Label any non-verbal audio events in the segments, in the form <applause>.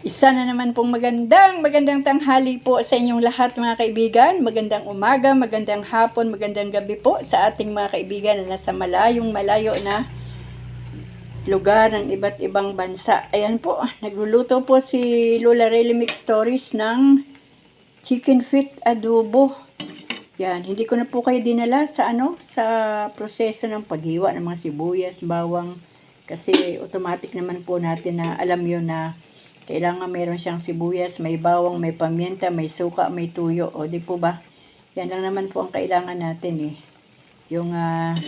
Isa na naman pong magandang, magandang tanghali po sa inyong lahat mga kaibigan. Magandang umaga, magandang hapon, magandang gabi po sa ating mga kaibigan na nasa malayong malayo na lugar ng iba't ibang bansa. Ayan po, nagluluto po si Lola Rayleigh Mix Stories ng chicken feet adobo. Yan, hindi ko na po kayo dinala sa ano, sa proseso ng paghiwa ng mga sibuyas, bawang, kasi automatic naman po natin na alam yun na kailangan mayroon siyang sibuyas, may bawang, may pamienta, may suka, may tuyo. O di po ba? Yan lang naman po ang kailangan natin eh. Yung ah,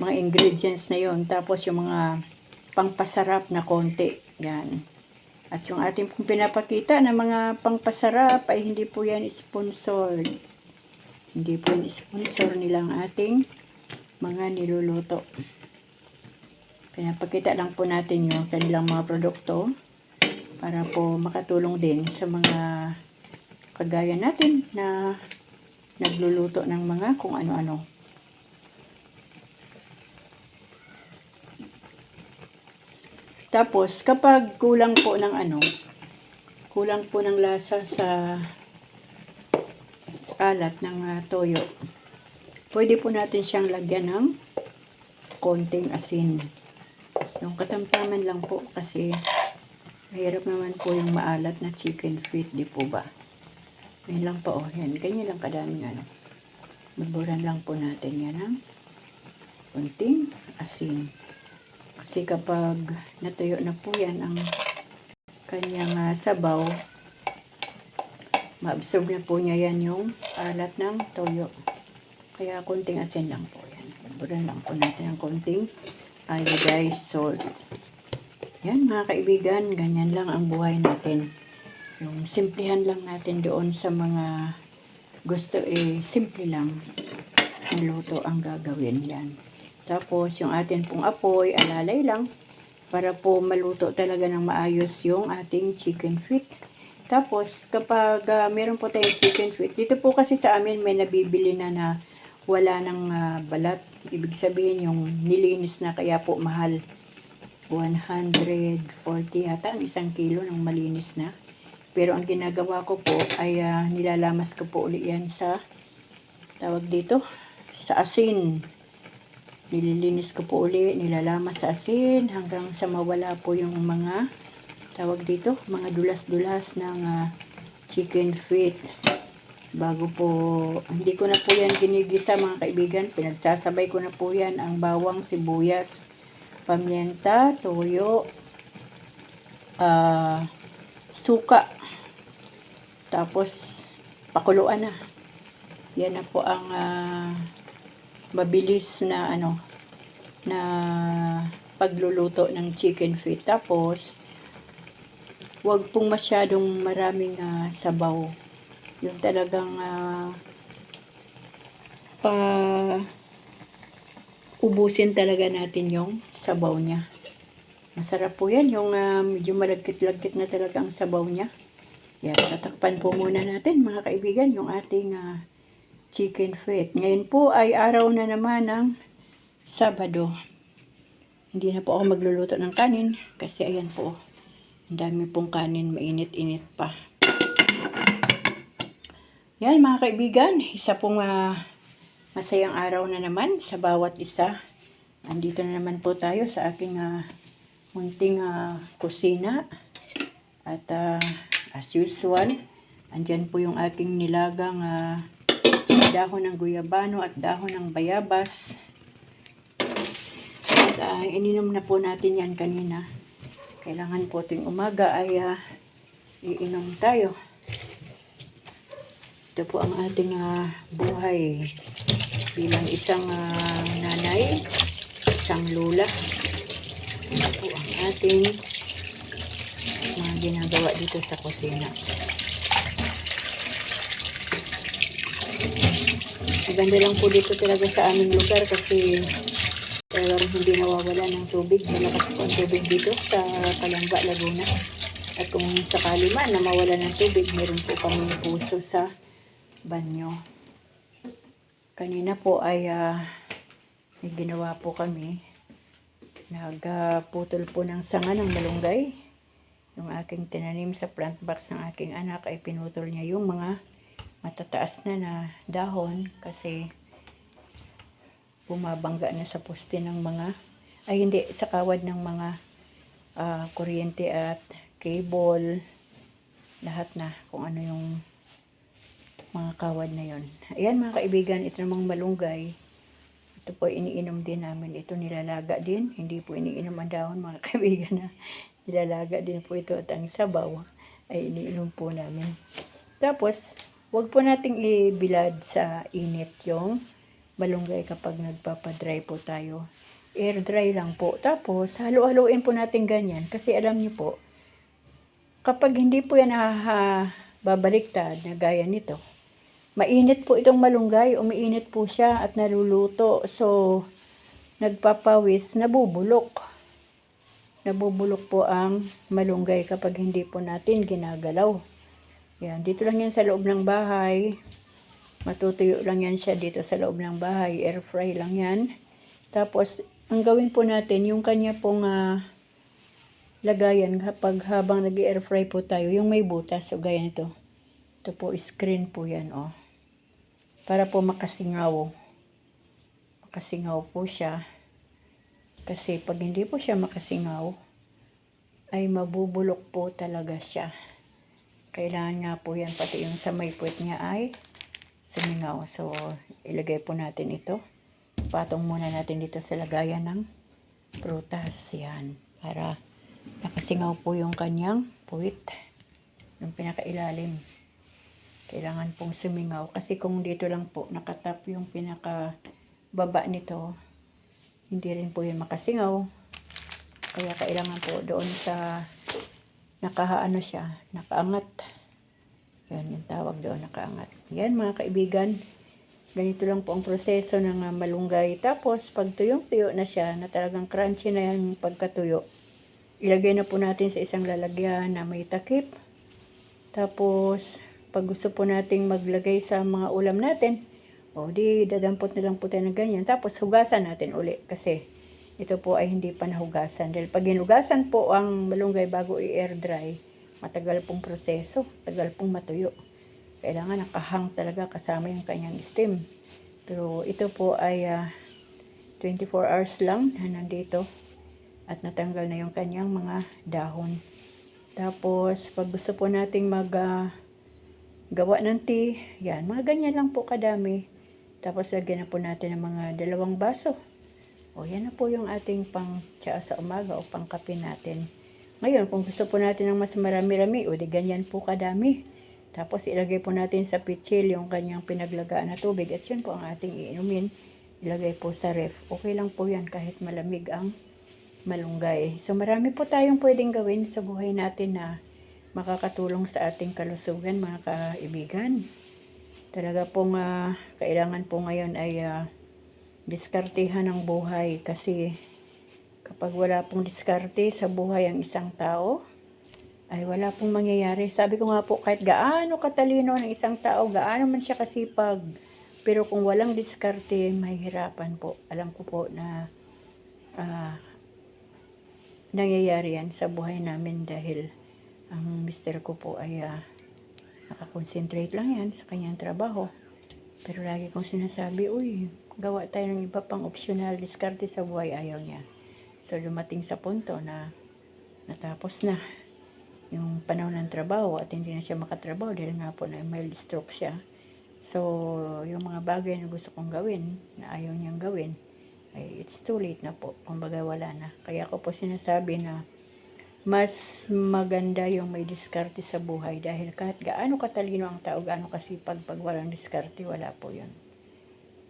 mga ingredients na yon Tapos yung mga pangpasarap na konti. Yan. At yung ating pong pinapakita na mga pangpasarap ay hindi po yan sponsored. Hindi po yan sponsor nilang ating mga niluluto. Pinapakita lang po natin yung kanilang mga produkto para po makatulong din sa mga kagaya natin na nagluluto ng mga kung ano-ano. Tapos, kapag kulang po ng ano, kulang po ng lasa sa alat ng ah, toyo, pwede po natin siyang lagyan ng konting asin. Yung katamtaman lang po kasi mahirap naman po yung maalat na chicken feet, di po ba? Yan lang po, oh, yan. Ganyan lang kadaming ano. Maburan lang po natin yan ng konting asin. Kasi kapag natuyo na po yan ang kanyang ah, sabaw, maabsorb na po niya yan yung alat ng toyo. Kaya konting asin lang po yan. Maburan lang po natin ng konting iodized salt. Yan mga kaibigan, ganyan lang ang buhay natin. Yung simplihan lang natin doon sa mga gusto eh, simple lang ang luto ang gagawin yan. Tapos yung atin pong apoy, alalay lang para po maluto talaga ng maayos yung ating chicken feet. Tapos kapag ah, meron po tayong chicken feet, dito po kasi sa amin may nabibili na na wala ng ah, balat. Ibig sabihin yung nilinis na kaya po mahal. 140 yata ang isang kilo ng malinis na. Pero ang ginagawa ko po ay ah, nilalamas ko po uli yan sa tawag dito sa asin. Nililinis ko po uli, nilalamas sa asin hanggang sa mawala po yung mga tawag dito, mga dulas-dulas ng ah, chicken feet. Bago po, hindi ko na po yan ginigisa mga kaibigan. Pinagsasabay ko na po yan ang bawang, sibuyas, pamienta, toyo, ah, suka. Tapos, pakuluan na. Yan na po ang ah, mabilis na ano na pagluluto ng chicken feet. Tapos, wag pong masyadong maraming ah, sabaw. Yung talagang ah, pa ubusin talaga natin yung sabaw niya. Masarap po yan, yung ah, medyo malagkit-lagkit na talaga ang sabaw niya. Yan, tatakpan po muna natin mga kaibigan yung ating ah, chicken feet. Ngayon po ay araw na naman ng Sabado. Hindi na po ako magluluto ng kanin kasi ayan po, ang dami pong kanin, mainit-init pa. Yan mga kaibigan, isa pong ah, masayang araw na naman sa bawat isa. Andito na naman po tayo sa aking ah, munting ah, kusina. At ah, as usual, andyan po yung aking nilagang ah, dahon ng guyabano at dahon ng bayabas. At ah, ininom na po natin yan kanina. Kailangan po tuwing umaga ay ah, iinom tayo. Ito po ang ating ah, buhay bilang isang ah, nanay, isang lula. Ito po ang ating mga ginagawa dito sa kusina. Maganda lang po dito talaga sa aming lugar kasi talagang hindi nawawala ng tubig. Malakas po ang tubig dito sa Kalamba, Laguna. At kung sakali man na mawala ng tubig, meron po kami puso sa banyo. Kanina po ay ah, may ginawa po kami. Nagputol po ng sanga ng malunggay. yung aking tinanim sa plant box ng aking anak ay pinutol niya yung mga matataas na na dahon kasi bumabangga na sa poste ng mga ay hindi sa kawad ng mga ah, kuryente at cable lahat na kung ano yung mga kawad na yon. Ayan mga kaibigan, ito namang malunggay. Ito po iniinom din namin. Ito nilalaga din. Hindi po iniinom ang dahon mga <laughs> kaibigan na nilalaga din po ito at ang sabaw ay iniinom po namin. Tapos, wag po nating ibilad sa init yung malunggay kapag nagpapadry po tayo. Air dry lang po. Tapos, halo-haloin po natin ganyan. Kasi alam niyo po, kapag hindi po yan babaliktad na gaya nito, mainit po itong malunggay, umiinit po siya at naluluto. So, nagpapawis, nabubulok. Nabubulok po ang malunggay kapag hindi po natin ginagalaw. Yan, dito lang yan sa loob ng bahay. Matutuyo lang yan siya dito sa loob ng bahay. Air fry lang yan. Tapos, ang gawin po natin, yung kanya pong ah, lagayan kapag habang nag air fry po tayo, yung may butas. So, gaya nito. Ito po, screen po yan, oh para po makasingaw. Makasingaw po siya. Kasi pag hindi po siya makasingaw, ay mabubulok po talaga siya. Kailangan nga po yan, pati yung sa may puwet niya ay sumingaw. So, ilagay po natin ito. Patong muna natin dito sa lagayan ng prutas. Yan. Para nakasingaw po yung kanyang puwit. Yung pinakailalim kailangan pong sumingaw. Kasi kung dito lang po nakatap yung pinaka baba nito hindi rin po yun makasingaw. Kaya kailangan po doon sa nakahaano siya nakaangat. Yan yung tawag doon nakaangat. Yan mga kaibigan ganito lang po ang proseso ng uh, malunggay. Tapos pag tuyong tuyo na siya na talagang crunchy na yung pagkatuyo ilagay na po natin sa isang lalagyan na may takip. Tapos pag gusto po nating maglagay sa mga ulam natin, o di dadampot na po tayo ng ganyan. Tapos hugasan natin uli kasi ito po ay hindi pa nahugasan. Dahil pag hinugasan po ang malunggay bago i-air dry, matagal pong proseso, tagal pong matuyo. Kailangan nakahang talaga kasama yung kanyang steam. Pero ito po ay uh, ah, 24 hours lang na nandito at natanggal na yung kanyang mga dahon. Tapos, pag gusto po nating mag uh, gawa ng tea. Yan, mga ganyan lang po kadami. Tapos lagyan na po natin ng mga dalawang baso. O yan na po yung ating pang tsaa sa umaga o pang kape natin. Ngayon, kung gusto po natin ng mas marami-rami, o di ganyan po kadami. Tapos ilagay po natin sa pitchil yung kanyang pinaglagaan na tubig. At yun po ang ating iinumin. Ilagay po sa ref. Okay lang po yan kahit malamig ang malunggay. So marami po tayong pwedeng gawin sa buhay natin na makakatulong sa ating kalusugan mga kaibigan. Talaga pong uh, kailangan po ngayon ay uh, diskartehan ng buhay kasi kapag wala pong diskarte sa buhay ang isang tao, ay wala pong mangyayari. Sabi ko nga po, kahit gaano katalino ng isang tao, gaano man siya kasipag, pero kung walang diskarte, mahihirapan po. Alam ko po na uh, nangyayari yan sa buhay namin dahil ang mister ko po ay uh, nakakonsentrate lang yan sa kanyang trabaho. Pero lagi kong sinasabi, uy, gawa tayo ng iba pang optional diskarte sa buhay, ayaw niya. So, dumating sa punto na natapos na yung panahon ng trabaho at hindi na siya makatrabaho dahil nga po na mild stroke siya. So, yung mga bagay na gusto kong gawin, na ayaw niyang gawin, ay it's too late na po. Kumbaga wala na. Kaya ko po sinasabi na mas maganda yung may diskarte sa buhay dahil kahit gaano katalino ang tao, gaano kasipag pag walang diskarte, wala po yun.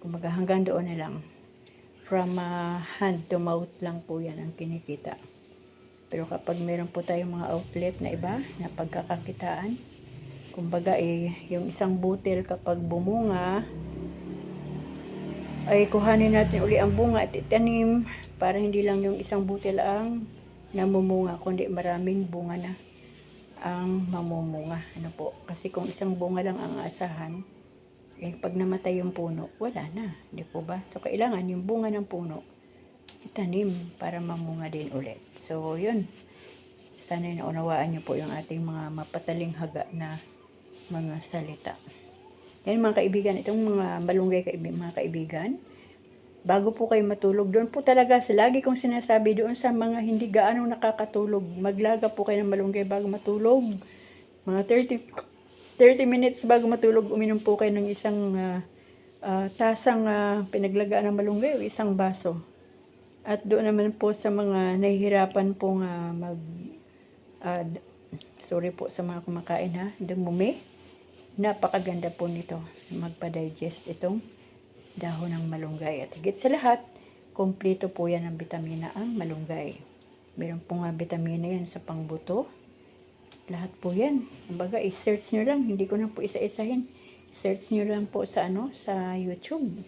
Kumaga hanggang doon na lang. From uh, hand to mouth lang po yan ang kinikita. Pero kapag meron po tayong mga outlet na iba na pagkakakitaan, kumbaga eh, yung isang butil kapag bumunga, ay kuhanin natin uli ang bunga at itanim para hindi lang yung isang butil ang namumunga, kundi maraming bunga na ang mamumunga. Ano po? Kasi kung isang bunga lang ang asahan, eh, pag namatay yung puno, wala na. Hindi po ba? So, kailangan yung bunga ng puno, itanim para mamunga din ulit. So, yun. Sana naunawaan niyo po yung ating mga mapataling haga na mga salita. Yan mga kaibigan, itong mga malunggay kaibigan, mga kaibigan, bago po kayo matulog, doon po talaga, sa lagi kong sinasabi doon sa mga hindi gaano nakakatulog, maglaga po kayo ng malunggay bago matulog. Mga 30, 30 minutes bago matulog, uminom po kayo ng isang ah, ah, tasang ah, pinaglagaan ng malunggay o isang baso. At doon naman po sa mga nahihirapan pong ah, mag, d- sorry po sa mga kumakain ha, dumumi. Napakaganda po nito magpa-digest itong dahon ng malunggay. At higit sa lahat, kompleto po yan ng vitamina ang malunggay. Meron po nga vitamina yan sa pangbuto. Lahat po yan. Kumbaga, i-search nyo lang. Hindi ko na po isa-isahin. Search nyo lang po sa ano sa YouTube.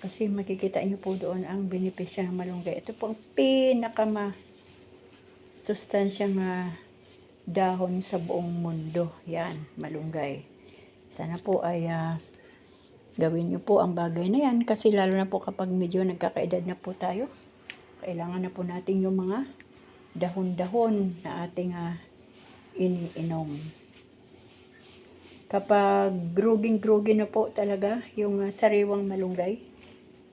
Kasi makikita nyo po doon ang benepisya ng malunggay. Ito po ang pinakama sustansyang ah, dahon sa buong mundo. Yan, malunggay. Sana po ay ah, gawin nyo po ang bagay na yan kasi lalo na po kapag medyo nagkakaedad na po tayo, kailangan na po natin yung mga dahon-dahon na ating ah, iniinom. Kapag gruging-grugi na po talaga yung ah, sariwang malunggay,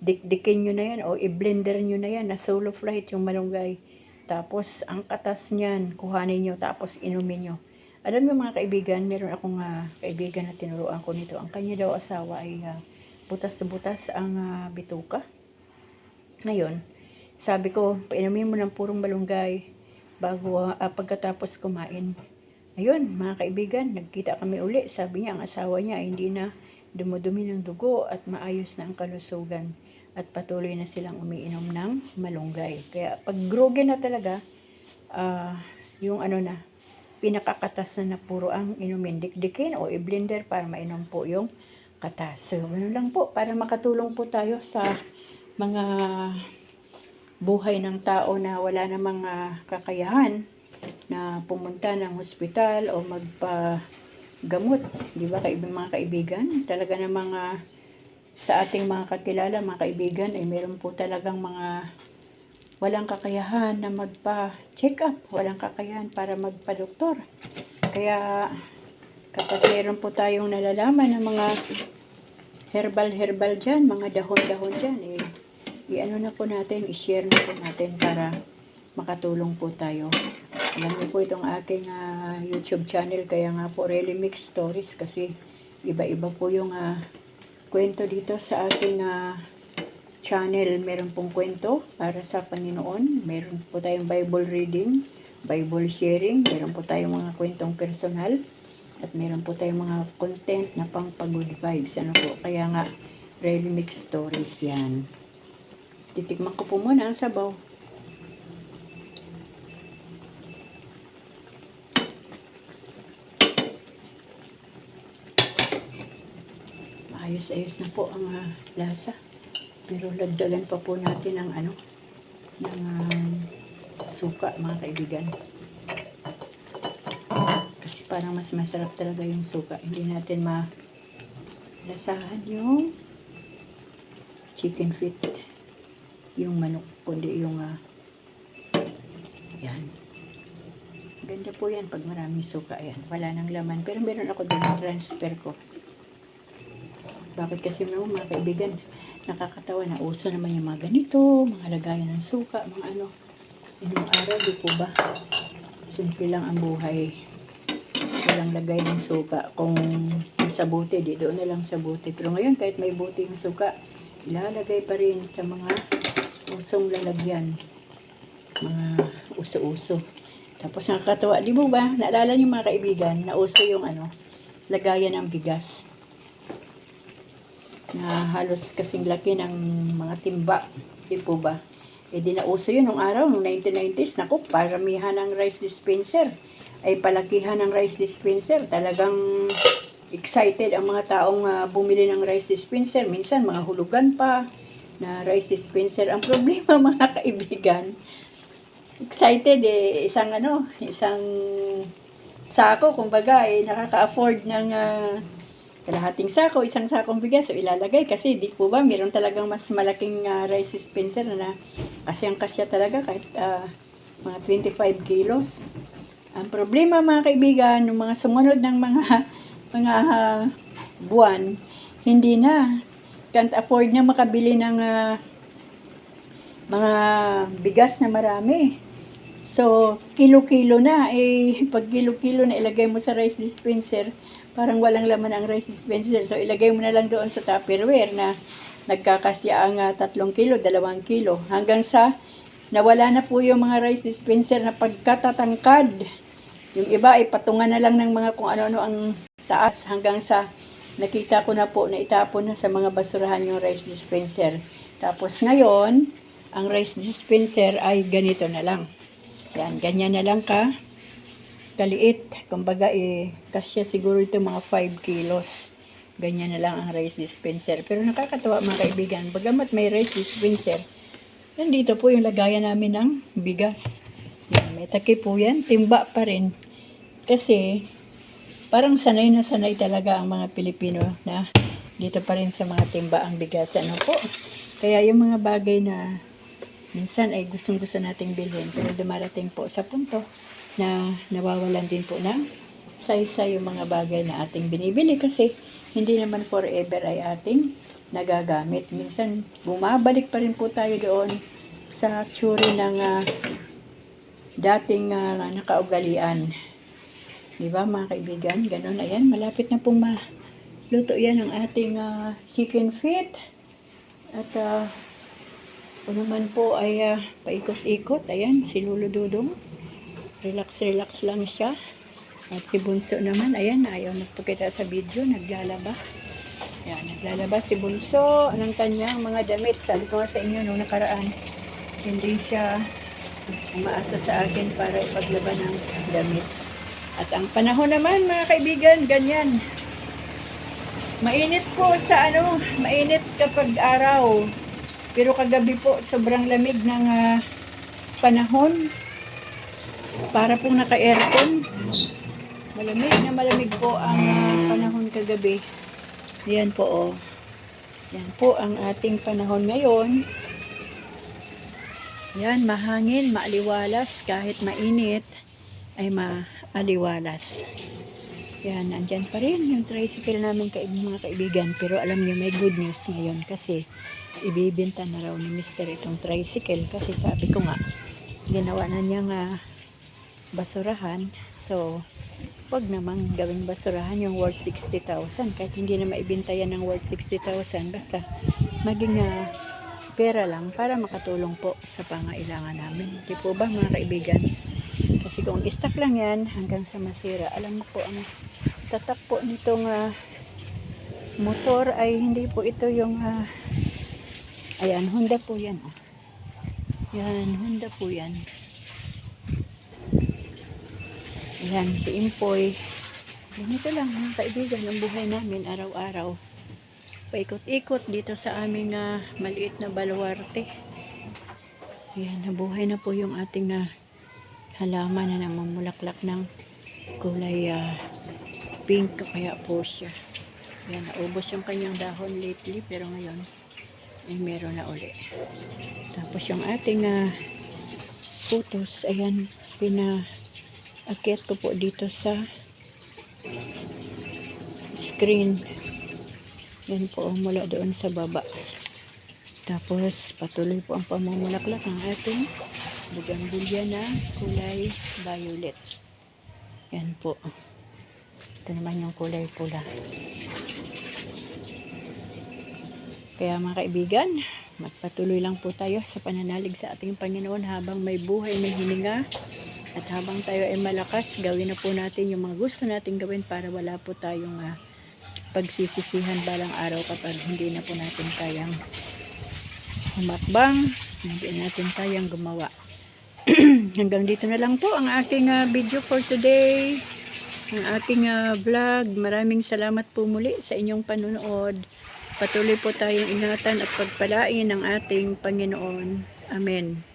dikdikin nyo na yan o i-blender nyo na yan na solo flight yung malunggay. Tapos ang katas niyan, kuhanin nyo tapos inumin nyo. Alam niyo mga kaibigan, meron akong ah, kaibigan na tinuruan ko nito. Ang kanya daw asawa ay ah, butas-butas ang ah, bituka. Ngayon, sabi ko, painumin mo ng purong malunggay bago ah, pagkatapos kumain. Ayun, mga kaibigan, nagkita kami uli. Sabi niya, ang asawa niya ay hindi na dumudumi ng dugo at maayos na ang kalusugan. At patuloy na silang umiinom ng malunggay. Kaya pag grogi na talaga, ah, yung ano na, pinakakatas na na puro ang inumin. Dikdikin o i-blender para mainom po yung katas. So, ganun lang po, para makatulong po tayo sa mga buhay ng tao na wala namang ah, kakayahan na pumunta ng hospital o magpa-gamot. Di ba, kaibang mga kaibigan? Talaga na mga sa ating mga kakilala, mga kaibigan, ay meron po talagang mga walang kakayahan na magpa-check up, walang kakayahan para magpa-doktor. Kaya kapag meron po tayong nalalaman ng mga herbal-herbal dyan, mga dahon-dahon dyan, eh, i-ano na po natin, i-share na po natin para makatulong po tayo. Alam niyo po itong aking ah, YouTube channel, kaya nga po Really Mix Stories kasi iba-iba po yung ah, kwento dito sa aking ah, channel. Meron pong kwento para sa Panginoon. Meron po tayong Bible reading, Bible sharing. Meron po tayong mga kwentong personal. At meron po tayong mga content na pang pag-good vibes. Ano po? Kaya nga, Really Mix Stories yan. Titikman ko po muna ang sabaw. Maayos-ayos na po ang ah, lasa. Pero lagdagan pa po natin ang ano, ng ah, suka mga kaibigan. Kasi parang mas masarap talaga yung suka. Hindi natin ma lasahan yung chicken feet. Yung manok, kundi yung ah, yan. Ganda po yan pag maraming suka. Yan. Wala nang laman. Pero meron ako doon transfer ko. Bakit kasi naman mga kaibigan, nakakatawa na uso naman yung mga ganito, mga lagayan ng suka, mga ano. Inong araw, di po ba? Simple lang ang buhay. Walang lagay ng suka. Kung sa buti, di doon na lang sa buti. Pero ngayon, kahit may buti yung suka, ilalagay pa rin sa mga usong lalagyan. Mga uso-uso. Tapos nakakatawa, di mo ba? Naalala niyo mga kaibigan, na uso yung ano, lagayan ng bigas na halos kasing laki ng mga timba. Di po ba? E di nauso yun nung araw, nung 1990s. Naku, paramihan ng rice dispenser. Ay palakihan ng rice dispenser. Talagang excited ang mga taong ah, bumili ng rice dispenser. Minsan, mga hulugan pa na rice dispenser. Ang problema, <laughs> mga kaibigan, excited eh, isang ano, isang sako, kumbaga, eh, nakaka-afford ng ah, kalahating sako, isang sakong bigas, so ilalagay kasi di po ba, meron talagang mas malaking ah, rice dispenser na kasyang kasya talaga kahit ah, mga 25 kilos. Ang problema mga kaibigan, ng mga sumunod ng mga mga ah, buwan, hindi na. Can't afford na makabili ng ah, mga bigas na marami. So, kilo-kilo na. Eh, pag kilo-kilo na ilagay mo sa rice dispenser, parang walang laman ang rice dispenser. So, ilagay mo na lang doon sa Tupperware na nagkakasya ang ah, tatlong kilo, dalawang kilo. Hanggang sa nawala na po yung mga rice dispenser na pagkatatangkad. Yung iba ay patungan na lang ng mga kung ano-ano ang taas hanggang sa nakita ko na po na itapon na sa mga basurahan yung rice dispenser. Tapos ngayon, ang rice dispenser ay ganito na lang. Yan, ganyan na lang ka kaliit. Kumbaga, eh, kasya siguro ito mga 5 kilos. Ganyan na lang ang rice dispenser. Pero nakakatawa mga kaibigan, bagamat may rice dispenser, nandito po yung lagayan namin ng bigas. Yan, may takip po yan, timba pa rin. Kasi, parang sanay na sanay talaga ang mga Pilipino na dito pa rin sa mga timba ang bigas. Ano po? Kaya yung mga bagay na minsan ay gustong gusto nating bilhin pero dumarating po sa punto na nawawalan din po ng saysa yung mga bagay na ating binibili kasi hindi naman forever ay ating nagagamit. Minsan bumabalik pa rin po tayo doon sa tsuri ng ah, dating ah, nakaugalian. Di ba mga kaibigan? Ganun. Ayan, malapit na pong maluto yan ang ating ah, chicken feet. At ah, o naman po ay ah, paikot-ikot. Ayan, si Dudong. Relax-relax lang siya. At si Bunso naman, ayan, ayaw magpakita sa video, naglalaba. Ayan, naglalaba si Bunso ng kanyang mga damit. Sabi ko sa inyo nung nakaraan, hindi siya umaasa sa akin para ipaglaba ng damit. At ang panahon naman, mga kaibigan, ganyan. Mainit po sa ano, mainit kapag araw. Pero kagabi po, sobrang lamig ng ah, panahon. Para pong naka-aircon. Malamig na malamig po ang ah, panahon kagabi. Yan po oh. Yan po ang ating panahon ngayon. Yan, mahangin, maaliwalas, kahit mainit, ay maaliwalas. Yan, nandyan pa rin yung tricycle namin kaib mga kaibigan. Pero alam niyo, may good news ngayon kasi ibibenta na raw ni Mr. itong tricycle kasi sabi ko nga, ginawa na niya nga basurahan. So, wag namang gawing basurahan yung worth 60,000 kahit hindi na maibenta yan ng worth 60,000 basta maging ah, pera lang para makatulong po sa pangailangan namin. Di po ba mga kaibigan? Kasi kung stock lang yan hanggang sa masira, alam mo po ang tatak po nitong ah, motor ay hindi po ito yung ah, ayan, Honda po yan. Oh. Yan, Honda po yan. Ayan, si Impoy. Ganito lang mga kaibigan ang buhay namin araw-araw. Paikot-ikot dito sa aming ah, maliit na baluarte. Ayan, nabuhay na po yung ating ah, halaman na namumulaklak ng kulay ah, pink kaya siya. Ayan, naubos yung kanyang dahon lately pero ngayon ay meron na uli. Tapos yung ating ah, putos, ayan, pina akyat ko po dito sa screen. Yan po, mula doon sa baba. Tapos, patuloy po ang pamumulaklak ng ating bougainvillea na kulay violet. Yan po. Ito naman yung kulay pula. Kaya mga kaibigan, magpatuloy lang po tayo sa pananalig sa ating Panginoon habang may buhay, may hininga. At habang tayo ay malakas, gawin na po natin yung mga gusto natin gawin para wala po tayong ah, pagsisisihan balang araw kapag hindi na po natin kayang humakbang, hindi natin kayang gumawa. <clears throat> Hanggang dito na lang po ang aking ah, video for today. Ang aking ah, vlog. Maraming salamat po muli sa inyong panunood. Patuloy po tayong ingatan at pagpalain ng ating Panginoon. Amen.